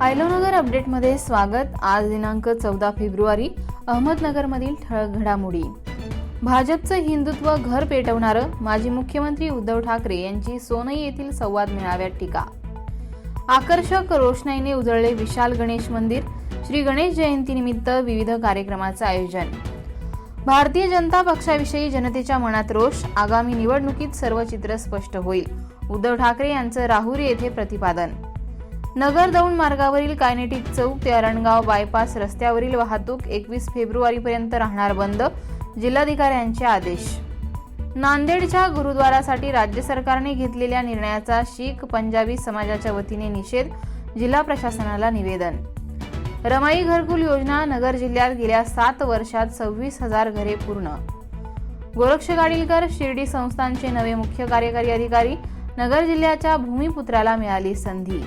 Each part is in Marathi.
आयलोनगर अपडेटमध्ये स्वागत. आज दिनांक चौदा फेब्रुवारी अहमदनगरमधील ठळक घडामोडी. भाजपचं हिंदुत्व घर पेटवणारं माजी मुख्यमंत्री उद्धव ठाकरे यांची सोनई येथील संवाद मेळाव्यात टीका. आकर्षक रोषणाईने उजळले विशाल गणेश मंदिर. श्री गणेश जयंतीनिमित्त विविध कार्यक्रमाचं आयोजन. भारतीय जनता पक्षाविषयी जनतेच्या मनात रोष. आगामी निवडणुकीत सर्व चित्र स्पष्ट होईल. उद्धव ठाकरे यांचं राहुरी येथे प्रतिपादन. नगर दौंड मार्गावरील कायनेटिक चौक ते अरणगाव बायपास रस्त्यावरील वाहतूक एकवीस फेब्रुवारीपर्यंत राहणार बंद जिल्हाधिकाऱ्यांचे आदेश. नांदेडच्या गुरुद्वारासाठी राज्य सरकारने घेतलेल्या निर्णयाचा शीख पंजाबी समाजाच्या वतीने निषेध जिल्हा प्रशासनाला निवेदन. रमाई घरकुल योजना नगर जिल्ह्यात गेल्या सात वर्षात सव्वीस हजार घरे पूर्ण. गोरक्ष गाडीलकर शिर्डी संस्थानचे नवे मुख्य कार्यकारी अधिकारी नगर जिल्ह्याच्या भूमिपुत्राला मिळाली संधी.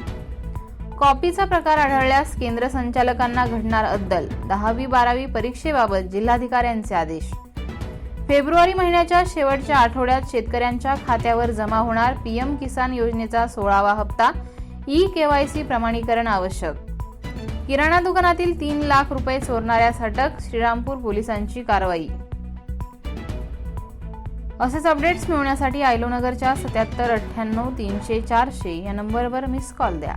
कॉपीचा प्रकार आढळल्यास केंद्र संचालकांना घडणार अद्दल. दहावी बारावी परीक्षेबाबत जिल्हाधिकाऱ्यांचे आदेश. फेब्रुवारी महिन्याच्या शेवटच्या आठवड्यात शेतकऱ्यांच्या खात्यावर जमा होणार पीएम किसान योजनेचा सोळावा हप्ता ई केवायसी प्रमाणीकरण आवश्यक. किराणा दुकानातील तीन लाख रुपये चोरणाऱ्यास अटक श्रीरामपूर पोलिसांची कारवाई. असेच अपडेट्स मिळवण्यासाठी आयलोनगरच्या सत्याहत्तर अठ्ठ्याण्णव तीनशे चारशे या नंबरवर मिस कॉल द्या.